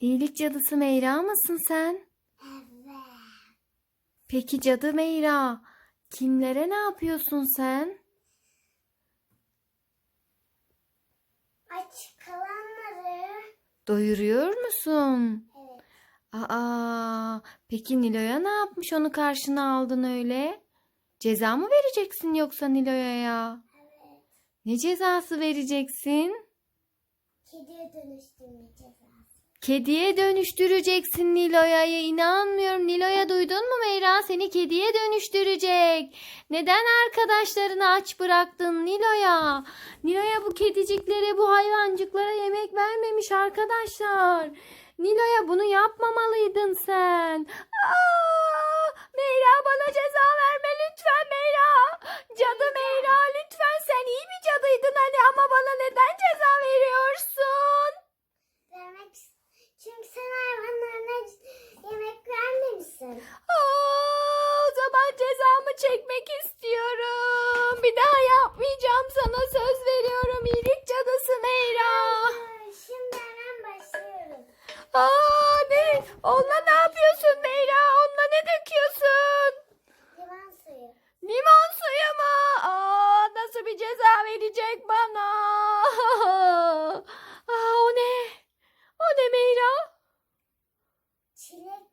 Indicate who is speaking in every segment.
Speaker 1: İyilik cadısı Meyra mısın sen?
Speaker 2: Evet.
Speaker 1: Peki cadı Meyra, kimlere ne yapıyorsun sen?
Speaker 2: Aç kalanları.
Speaker 1: Doyuruyor musun?
Speaker 2: Evet.
Speaker 1: Aa, peki Nilo'ya ne yapmış onu karşına aldın öyle? Ceza mı vereceksin yoksa Nilo'ya?
Speaker 2: Evet.
Speaker 1: Ne cezası vereceksin?
Speaker 2: Kediye dönüştürme cezası.
Speaker 1: Kediye dönüştüreceksin Nilo'ya. İnanmıyorum. Nilo'ya duydun mu Meyra? Seni kediye dönüştürecek. Neden arkadaşlarını aç bıraktın Nilo'ya? Nilo'ya bu kediciklere, bu hayvancıklara yemek vermemiş arkadaşlar. Nilo'ya bunu yapmamalıydın sen. Aa, Meyra bana ceza verme lütfen Meyra. Cadı Meyra lütfen sen iyi bir cadıydın hani ama bana neden ceza veriyorsun?
Speaker 2: Vermek çünkü sen hayvanlarına yemek vermemişsin.
Speaker 1: Aa, o zaman cezamı çekmek istiyorum. Bir daha yapmayacağım sana söz veriyorum. İyilik cadısı Meyra.
Speaker 2: Dur, Şimdi hemen başlıyorum.
Speaker 1: Aa ne? Onunla ne yapıyorsun Meyra? Onunla ne döküyorsun?
Speaker 2: Limon suyu.
Speaker 1: Limon suyu mu? Aa, nasıl bir ceza verecek bana? Aa, o ne? O ne Meyra?
Speaker 2: Çilek.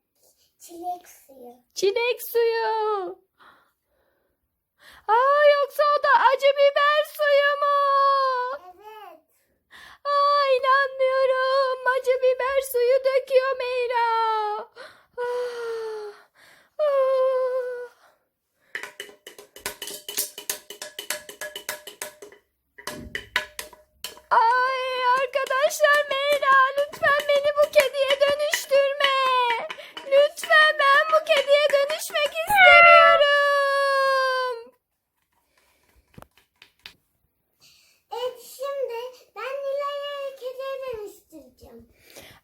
Speaker 2: Çilek suyu.
Speaker 1: Çilek suyu. Aa,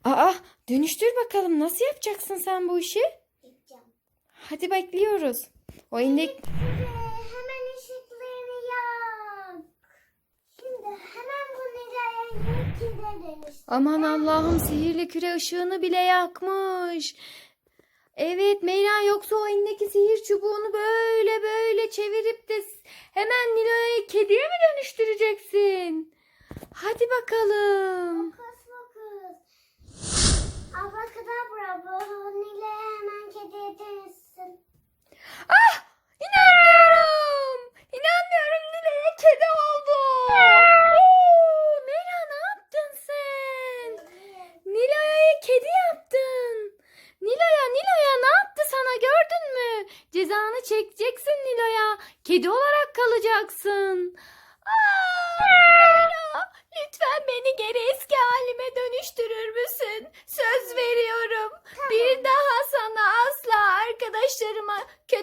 Speaker 1: Aa dönüştür bakalım nasıl yapacaksın sen bu işi?
Speaker 2: Gideceğim.
Speaker 1: Hadi bekliyoruz. O inek
Speaker 2: Ee, hemen ışıklarını yak. Şimdi hemen bu Nilay'ı kediye dönüştür.
Speaker 1: Aman Allah'ım sihirli küre ışığını bile yakmış. Evet Meyra yoksa o elindeki sihir çubuğunu böyle böyle çevirip de hemen Nilo'ya kediye mi dönüştüreceksin? Hadi bakalım.
Speaker 2: Fokus. Abrakadabra bu Nilay'ı hemen kediye dönüşsün.
Speaker 1: Ah! İnanmıyorum. İnanmıyorum Nilo'ya kedi oldu. Oo, ne yaptın sen? Nilo'ya kedi yaptın. Nilo'ya Nilo'ya ne yaptı sana gördün mü? Cezanı çekeceksin Nilo'ya. Kedi olarak kalacaksın. Aa, Meyra, lütfen beni geri eski halime dönüştürür müsün? Söz veriyorum. Bir daha sana asla arkadaşlarıma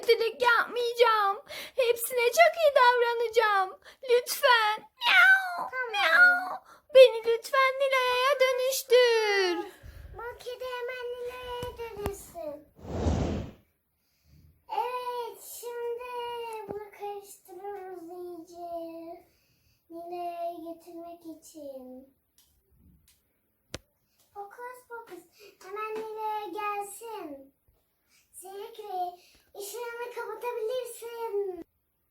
Speaker 1: kötülük yapmayacağım. Hepsine çok iyi davranacağım. Lütfen. Miau, miau. Beni lütfen Nilo'ya dönüştür.
Speaker 2: Bu kedi hemen Nilay'a dönüşsün. Evet şimdi bunu karıştırıyoruz iyice. Nilay'a getirmek için. Fokus fokus. Hemen Nilay'a gelsin. Zevkli. Işığını kapatabilirsin.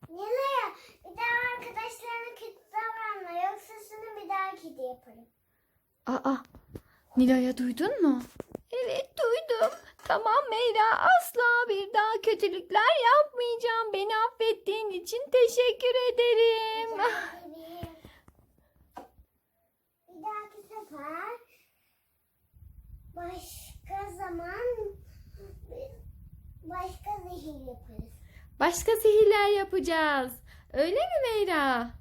Speaker 2: Nilay'a bir daha arkadaşlarına kötü davranma. Yoksa seni bir daha kedi yaparım.
Speaker 1: Aa, Nilo'ya duydun mu? Evet duydum. Tamam Meyra asla bir daha kötülükler yapmayacağım. Beni affettiğin için teşekkür
Speaker 2: ederim. Bir dahaki sefer başka zaman başka zehir yaparız.
Speaker 1: Başka sihirler yapacağız. Öyle mi Meyra?